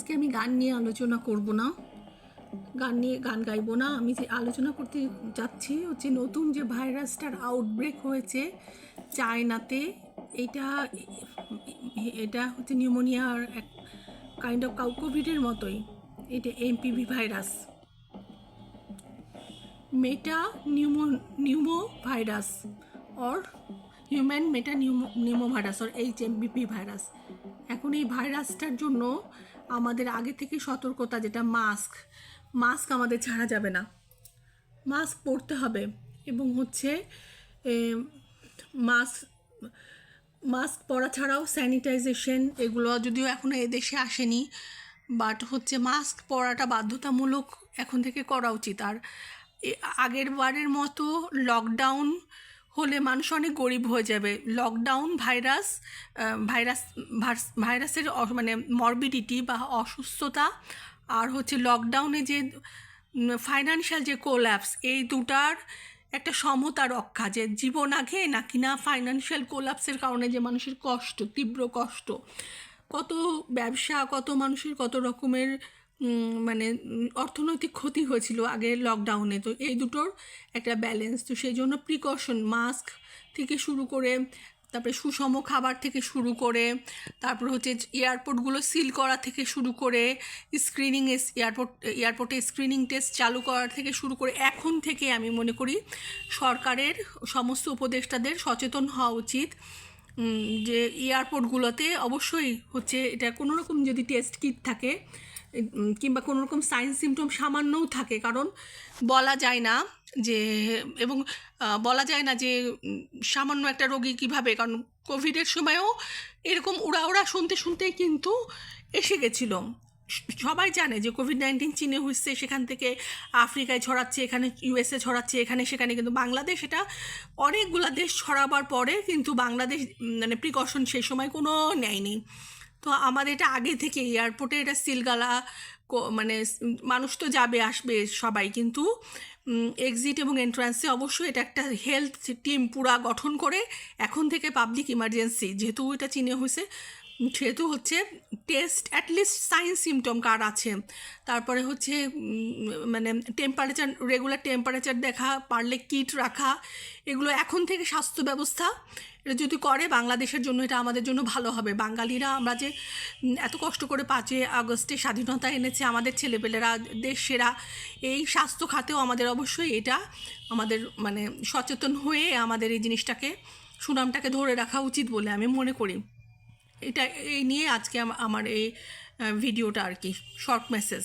আজকে আমি গান নিয়ে আলোচনা করব না। গান নিয়ে গান গাইবো না। আমি যে আলোচনা করতে যাচ্ছি হচ্ছে নতুন যে ভাইরাসটার আউটব্রেক হয়েছে চায়নাতে এটা এটা হচ্ছে নিউমোনিয়ার এক কাইন্ড অফ কাউ কোভিডের মতোই। এটা MPV virus meta pneumo pneumo virus or human meta pneumo pneumo virus or H MBP virus এখন এই ভাইরাসটার জন্য আমাদের আগে থেকে সতর্কতা যেটা মাস্ক মাস্ক আমাদের ছাড়া যাবে না। মাস্ক পরতে হবে এবং হচ্ছে মাস্ক মাস্ক পরা ছাড়াও স্যানিটাইজেশন এগুলো যদিও এখনও এদেশে আসেনি বাট হচ্ছে মাস্ক পরাটা বাধ্যতামূলক এখন থেকে করা উচিত। আর আগের বারের মতো লকডাউন হলে মানুষ অনেক গরিব হয়ে যাবে। লকডাউন ভাইরাস ভাইরাস ভাইরাসের মানে মরবিডিটি বা অসুস্থতা আর হচ্ছে লকডাউনে যে ফাইনান্সিয়াল যে কোল্যাপস এই দুটার একটা সমতা রক্ষা যে জীবন আগে নাকি না ফাইনান্সিয়াল কোলাপসের কারণে যে মানুষের কষ্ট, তীব্র কষ্ট। কত ব্যবসা, কত মানুষের কত রকমের মানে অর্থনৈতিক ক্ষতি হয়েছিল আগে লকডাউনে তো এই দুটোর একটা ব্যালেন্স তো সেই জন্য প্রিকশন মাস্ক থেকে শুরু করে, তারপরে সুষম খাবার থেকে শুরু করে, তারপর হচ্ছে এয়ারপোর্টগুলো সিল করা থেকে শুরু করে স্ক্রিনিং এয়ারপোর্ট এয়ারপোর্টে স্ক্রিনিং টেস্ট চালু করা থেকে শুরু করে, এখন থেকে আমি মনে করি সরকারের, সমস্ত উপদেষ্টাদের সচেতন হওয়া উচিত। যে এয়ারপোর্টগুলোতে অবশ্যই হচ্ছে এটা কোনো রকম যদি টেস্ট কিট থাকে কিংবা কোনো রকম সাইন সিমটম সামান্যও থাকে, কারণ বলা যায় না যে, এবং বলা যায় না যে সামান্য একটা রোগী কীভাবে, কারণ কোভিডের সময়ও এরকম উড়া উড়া শুনতে শুনতেই কিন্তু এসে গেছিল। সবাই জানে যে কোভিড নাইন্টিন চীনে হচ্ছে সেখান থেকে আফ্রিকায় ছড়াচ্ছে, এখানে ইউএসএ ছড়াচ্ছে, এখানে সেখানে কিন্তু বাংলাদেশ, এটা অনেকগুলা দেশ ছড়াবার পরে কিন্তু বাংলাদেশ মানে প্রিকশন সেই সময় কোনো নেয়নি। তো আমার এটা আগে থেকে এয়ারপোর্টে এটা সিলগালা মানে মানুষ তো যাবে, আসবে সবাই। কিন্তু এক্সিট এবং এন্ট্রান্সে অবশ্যই এটা একটা হেলথ টিম পুরা গঠন করে এখন থেকে পাবলিক ইমার্জেন্সি যেহেতু এটা চিনে হয়েছে সেহেতু হচ্ছে test at least sign symptom কার আছে। তারপরে হচ্ছে মানে টেম্পারেচার রেগুলার টেম্পারেচার দেখা, পারলে কিট রাখা, এগুলো এখন থেকে স্বাস্থ্য ব্যবস্থা। এটা যদি করে, বাংলাদেশের জন্য এটা আমাদের জন্য ভালো হবে। বাঙালিরা আমরা যে এত কষ্ট করে পাঁচই আগস্টে স্বাধীনতা এনেছে, আমাদের ছেলেপেলেরা, দেশ সেরা, এই স্বাস্থ্য খাতেও আমাদের অবশ্যই এটা আমাদের মানে সচেতন হয়ে আমাদের এই জিনিসটাকে, সুনামটাকে ধরে রাখা উচিত বলে আমি মনে করি। এটা এই নিয়ে আজকে আম- আমার এই ভিডিওটা আর কি শর্ট মেসেজ